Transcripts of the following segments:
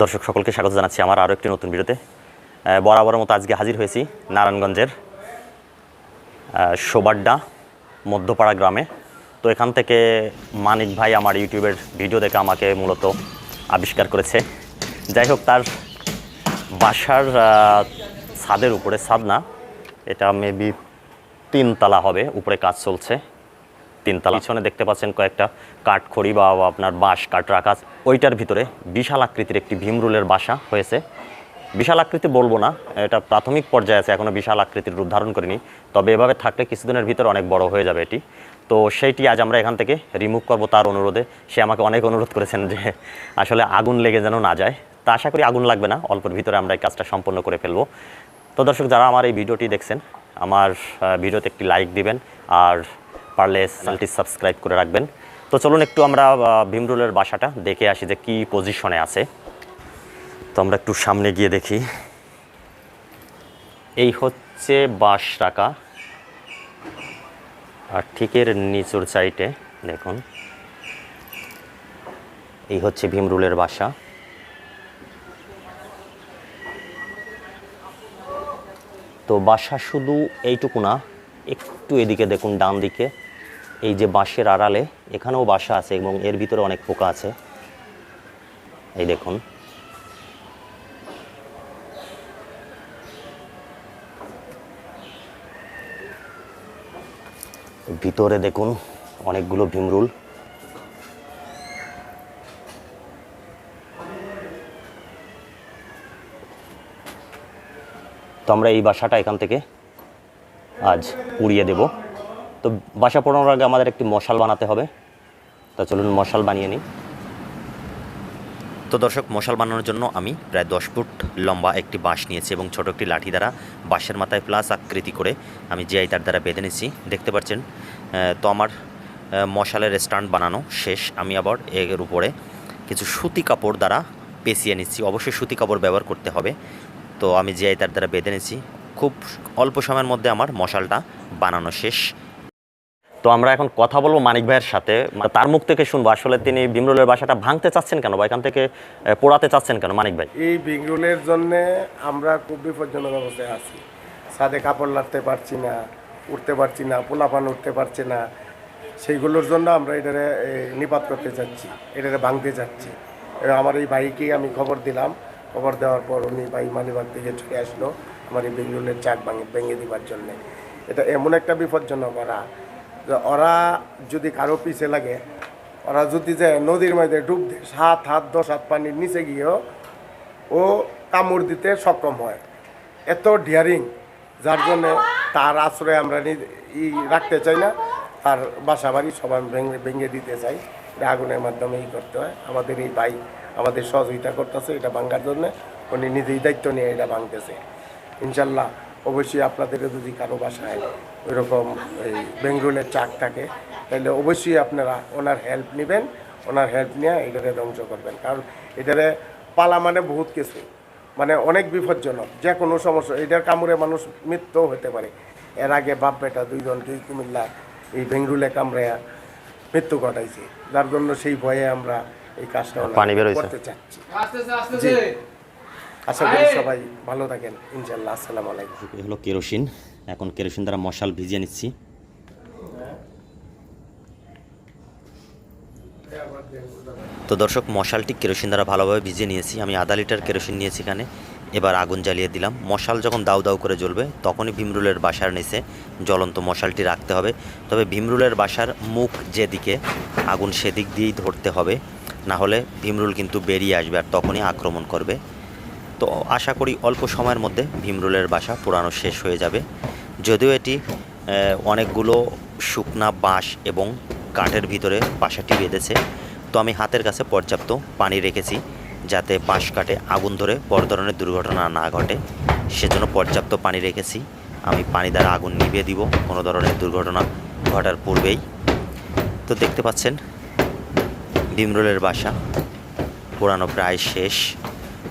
দর্শক সকলকে স্বাগত জানাচ্ছি আমার আরও একটি নতুন ভিডিওতে। আহ, বরাবরের মতো আজকে হাজির হয়েছি নারায়ণগঞ্জের সোবাড্ডা মধ্যপাড়া গ্রামে। তো এখান থেকে মানিক ভাই আমার ইউটিউবের ভিডিও দেখে আমাকে মূলত আবিষ্কার করেছে। যাই হোক তার বাসার ছাদের উপরে ছাদ না এটা মেবি তিনতলা হবে উপরে কাজ চলছে। তিনতলা। পিছনে দেখতে পাচ্ছেন কয়েকটা কাঠখড়ি বা বা আপনার বাঁশ, কাঠ রাখা ওইটার ভিতরে বিশাল আকৃতির একটি ভীমরুলের বাসা হয়েছে। বিশাল আকৃতি বলব না, এটা প্রাথমিক পর্যায়ে আছে এখনও বিশাল আকৃতির রূপ ধারণ করিনি। তবে এভাবে থাকলে কিছুদিনের ভিতরে অনেক বড় হয়ে যাবে এটি। তো সেইটি আজ আমরা এখান থেকে রিমুভ করব তার অনুরোধে। সে আমাকে অনেক অনুরোধ করেছেন যে আসলে আগুন লেগে যেন না যায়। তা আশা করি আগুন লাগবে না, অল্পের ভিতরে আমরা এই কাজটা সম্পন্ন করে ফেলব। তো দর্শক, যারা আমার এই ভিডিওটি দেখছেন, আমার ভিডিওতে একটি লাইক দিবেন। আর পারলে চ্যানেলটি সাবস্ক্রাইব করে রাখবেন। তো চলুন একটু আমরা ভীমরুলের বাসাটা দেখে আসি যে কি পজিশনে আছে। তো আমরা একটু সামনে গিয়ে দেখি। এই হচ্ছে বাঁশ রাখা। আর ঠিকের নিচুর সাইডে দেখুন। এই হচ্ছে ভীমরুলের বাসা। তো বাসা শুধু এইটুকু না, একটু এদিকে দেখুন ডান দিকে এই যে বাঁশের আড়ালে, এখানেও বাসা আছে এবং এর ভিতরে অনেক পোকা আছে। এই দেখুন। ভিতরে দেখুন, অনেকগুলো ভীমরুল। তো আমরা এই বাসাটা এখান থেকে আজ উড়িয়ে দেব। তো বাসা পোড়ানোর আগে আমাদের একটি মশাল বানাতে হবে। তা চলুন মশাল বানিয়ে নিই। তো দর্শক, মশাল বানানোর জন্য আমি প্রায় দশ ফুট লম্বা একটি বাঁশ নিয়েছি এবং ছোট একটি লাঠি দ্বারা বাঁশের মাথায় প্লাস আকৃতি করে আমি জিআই তার দ্বারা বেঁধে নিয়েছি। দেখতে পাচ্ছেন তো আমার মশালের স্ট্যান্ড বানানো শেষ। আমি আবার এর উপরে কিছু সুতি কাপড় দ্বারা পেঁচিয়ে নিচ্ছি। অবশ্যই সুতি কাপড় ব্যবহার করতে হবে। তো আমি জিআই তার দ্বারা বেঁধে নিচ্ছি। খুব অল্প সময়ের মধ্যে আমার মশালটা বানানো শেষ। তো আমরা এখন কথা বলব মানিক ভাইয়ের সাথে। মানে তার মুখ থেকে শুনব, আসলে তিনি ভীমরুলের বাসাটা ভাঙতে চাচ্ছেন কেন বা এখান থেকে পোড়াতে চাচ্ছেন কেন মানিক ভাই? এই বিংরুলের জন্য আমরা খুব বিপজ্জনক অবস্থায় আছি। ছাদে কাপড় লাড়তে পারছি না, উঠতে পারছি না, পোলাপান উঠতে পারছে না। সেইগুলোর জন্য আমরা এটারে নিপাত করতে চাচ্ছি, এটারে ভাঙতে চাচ্ছি। এবং আমার এই ভাইকে আমি খবর দিলাম। খবর দেওয়ার পর উনি ভাই মালিবাগ থেকে চলে আসলো, আমার এই বেঙ্গুলের চাক ভাঙে, ভেঙে দিবার জন্যে। এটা এমন একটা বিপজ্জনক যে ওরা যদি কারও পিছে লাগে, ওরা যদি যে নদীর মধ্যে ডুব দেয় সাত হাত, দশ হাত পানির নিচে গিয়েও ও কামড় দিতে সক্ষম হয়। এত ডিয়ারিং যার জন্য তার আশ্রয় আমরা ই রাখতে চাই না। তার বাসা বাড়ি সবাই ভেঙে ভেঙে দিতে চাই। এটা আগুনের মাধ্যমে ই করতে হয়। আমাদের এই ভাই আমাদের সহযোগিতা করতেছে এটা ভাঙার জন্য। উনি নিজেই দায়িত্ব নিয়ে এটা ভাঙতেছে। ইনশাল্লাহ অবশ্যই আপনাদেরও যদি কারও বাসায় ওইরকম এই বেঙ্গরুলের চাক থাকে তাহলে অবশ্যই আপনারা ওনার হেল্প নেবেন ওনার হেল্প নিয়ে এটারে ধ্বংস করবেন। কারণ এটারে পালা মানে বহুত কিছু। মানে অনেক বিপজ্জনক যে কোনো সমস্যা এটার কামড়ে মানুষ মৃত্যুও হতে পারে। এর আগে বাপ বেটা দুইজন দুই কুমিল্লা এই বেঙ্গরুলে কামড়ে মৃত্যু ঘটাইছে। যার জন্য সেই ভয়ে আমরা এই কাজটা। করতে চাচ্ছি। আশা করি সবাই ভালো থাকেন ইনশাল্লাহ আসসালামু আলাইকুম। এই হলো কেরোসিন এখন কেরোসিন দ্বারা মশাল ভিজিয়ে নিচ্ছি। তো দর্শক মশালটি কেরোসিন দ্বারা ভালোভাবে ভিজিয়ে নিয়েছি। আমি আধা লিটার কেরোসিন নিয়েছি এখানে। এবার আগুন জ্বালিয়ে দিলাম। মশাল যখন দাউ দাউ করে জ্বলবে তখনই ভীমরুলের বাসার নিচে জ্বলন্ত মশালটি রাখতে হবে। তবে ভীমরুলের বাসার মুখ যেদিকে আগুন সেদিক দিয়েই ধরতে হবে। না হলে ভীমরুল কিন্তু বেরিয়ে আসবে আর তখনই আক্রমণ করবে। তো আশা করি অল্প সময়ের মধ্যে ভীমরুলের বাসা পুরানো শেষ হয়ে যাবে। যদিও এটি অনেকগুলো শুকনা বাঁশ এবং কাঠের ভিতরে বাসাটি বেঁধেছে, তো আমি হাতের কাছে পর্যাপ্ত পানি রেখেছি যাতে বাঁশ কাটে আগুন ধরে বড় ধরনের দুর্ঘটনা না ঘটে। সেজন্য পর্যাপ্ত পানি রেখেছি। আমি পানি দ্বারা আগুন নিভিয়ে দিব, কোনো ধরনের দুর্ঘটনা ঘটার পূর্বেই। তো দেখতে পাচ্ছেন, ভীমরুলের বাসা পুরানো প্রায় শেষ।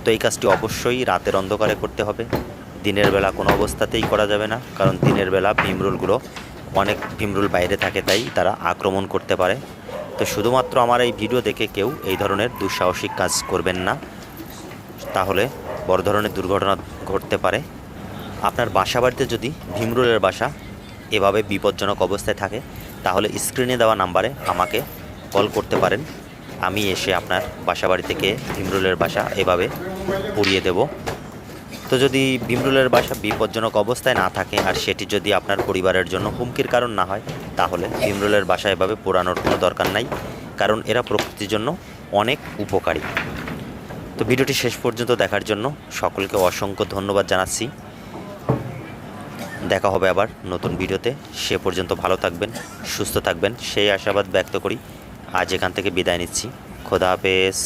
তো এই কাজটি অবশ্যই রাতের অন্ধকারে করতে হবে। দিনের বেলা কোনো অবস্থাতেই করা যাবে না, কারণ দিনের বেলা ভীমরুলগুলো অনেক ভীমরুল বাইরে থাকে, তাই তারা আক্রমণ করতে পারে। তো শুধুমাত্র আমার এই ভিডিও দেখে কেউ এই ধরনের দুঃসাহসিক কাজ করবেন না। তাহলে বড় ধরনের দুর্ঘটনা ঘটতে পারে। আপনার বাসা বাড়িতে যদি ভীমরুলের বাসা এভাবে বিপজ্জনক অবস্থায় থাকে, তাহলে স্ক্রিনে দেওয়া নাম্বারে আমাকে কল করতে পারেন। আমি এসে আপনার বাসা বাড়ি থেকে ভীমরুলের বাসা এভাবে পুড়িয়ে দেব। তো যদি ভীমরুলের বাসা বিপজ্জনক অবস্থায় না থাকে আর সেটি যদি আপনার পরিবারের জন্য হুমকির কারণ না হয়, তাহলে ভীমরুলের বাসা এভাবে পোড়ানোর কোনো দরকার নাই, কারণ এরা প্রকৃতির জন্য অনেক উপকারী। তো ভিডিওটি শেষ পর্যন্ত দেখার জন্য সকলকে অসংখ্য ধন্যবাদ জানাচ্ছি। দেখা হবে আবার নতুন ভিডিওতে। সে পর্যন্ত ভালো থাকবেন, সুস্থ থাকবেন, সেই আশাবাদ ব্যক্ত করি। আজ এখান থেকে বিদায় নিচ্ছি। খোদা হাফেজ।